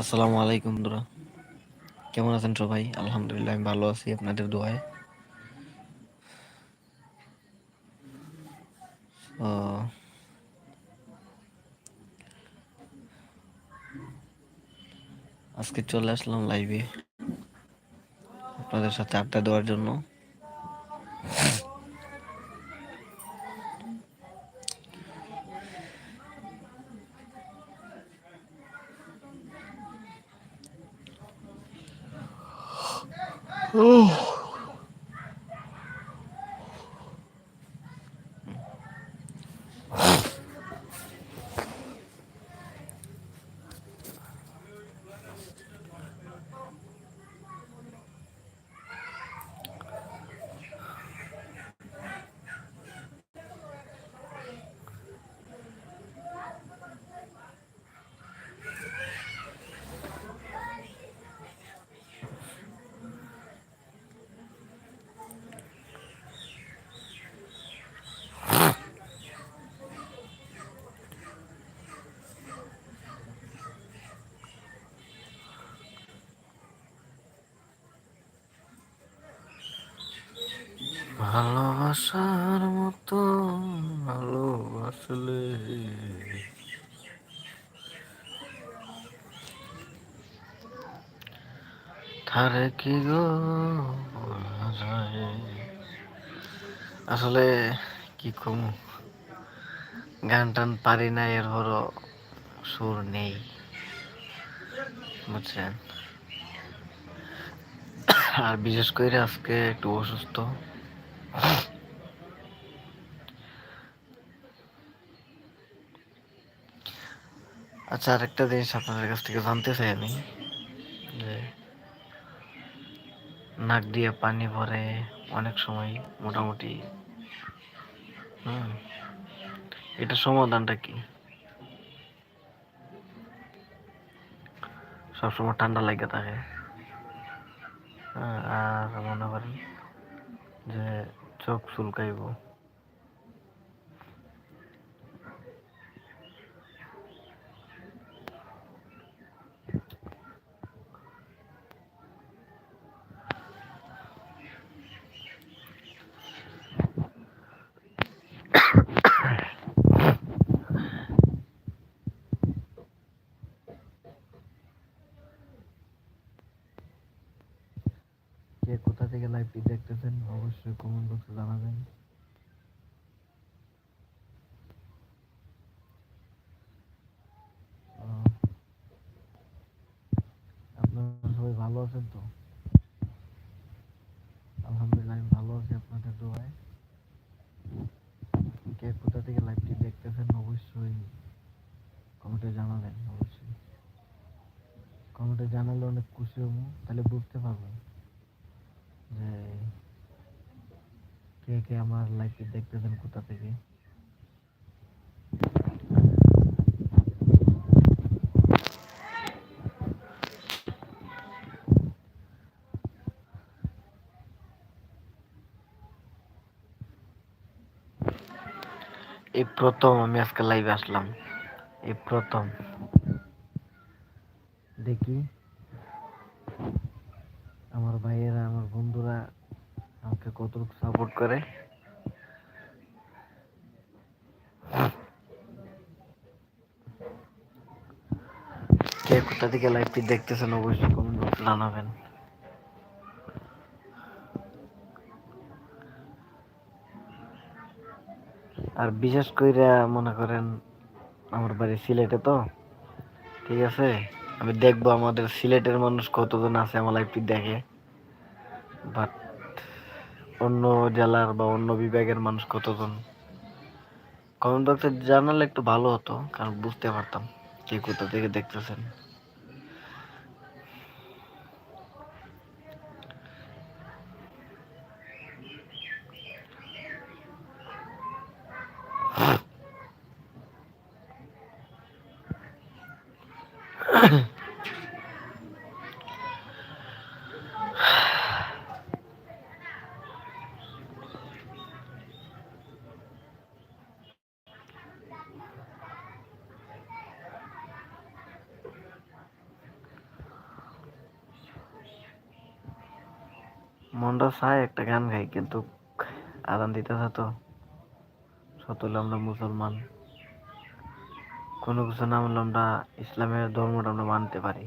আসসালামু আলাইকুম বন্ধুরা। কেমন আছেন সবাই? আলহামদুলিল্লাহ, আমি ভালো আছি আপনাদের দোয়ায়। আজকে চলে আসলাম লাইভে আপনাদের সাথে আড্ডা দেওয়ার জন্য। Oh. ভালোবাসার মতো ভালোবাসলে। থারে কি গো আসলে কি কম? গান টান পারি না এর হলো সুর নেই। বুঝছেন? আর বিশেষ করে আজকে একটু অসুস্থ। আচ্ছা আরেকটা জিনিস আপনাদের কাছ থেকে জানতে চাই আমি যে নাক দিয়ে পানি ভরে অনেক সময় মোটামুটি হুম এটা সমাধানটা কি? সবসময় ঠান্ডা লাগে থাকে। হ্যাঁ, আর মনে করেন যে चोक सुल्काइगयो কে কোথা থেকে লাইভটি দেখতেছেন অবশ্যই কমেন্ট বক্সে জানাবেন। আপনারা সবাই ভালো আছেন তো? আলহামদুলিল্লাহ, আমি ভালো আছি আপনাদের দোয়ায়। কে কোথা থেকে লাইভটি দেখতেছেন অবশ্যই কমেন্টে জানাবেন, অবশ্যই। কমেন্টে জানালে অনেক খুশি হব। তাহলে বুঝতে পারবেন যে কে কে আমার লাইভটি দেখতেছেন কোথা থেকে? এই প্রথম আমি আজকে লাইভে আসলাম। এই প্রথম। দেখি। আমার ভাইয়েরা আমার বন্ধুরা আমাকে কতটুকু সাপোর্ট করে? কে কোথা থেকে দেখতেছেন অবশ্যই কমেন্ট বক্সে জানাবেন। আর বিশেষ করে মনে করেন আমার বাড়ি সিলেটে তো, ঠিক আছে? আমি দেখব আমাদের সিলেটের মানুষ কতজন আছে আমার লাইফটি দেখে। বাট অন্য জেলার বা অন্য বিভাগের মানুষ কতজন কমেন্ট বক্সে জানালে একটু ভালো হতো, কারণ বুঝতে পারতাম কে কোথা থেকে দেখতেছেন Mm-hmm. মনটা চায় একটা গান গাই, কিন্তু আদান দিতে তো। সতলে আমরা মুসলমান। কোনো কিছু না আমরা ইসলামের ধর্মটা আমরা মানতে পারি।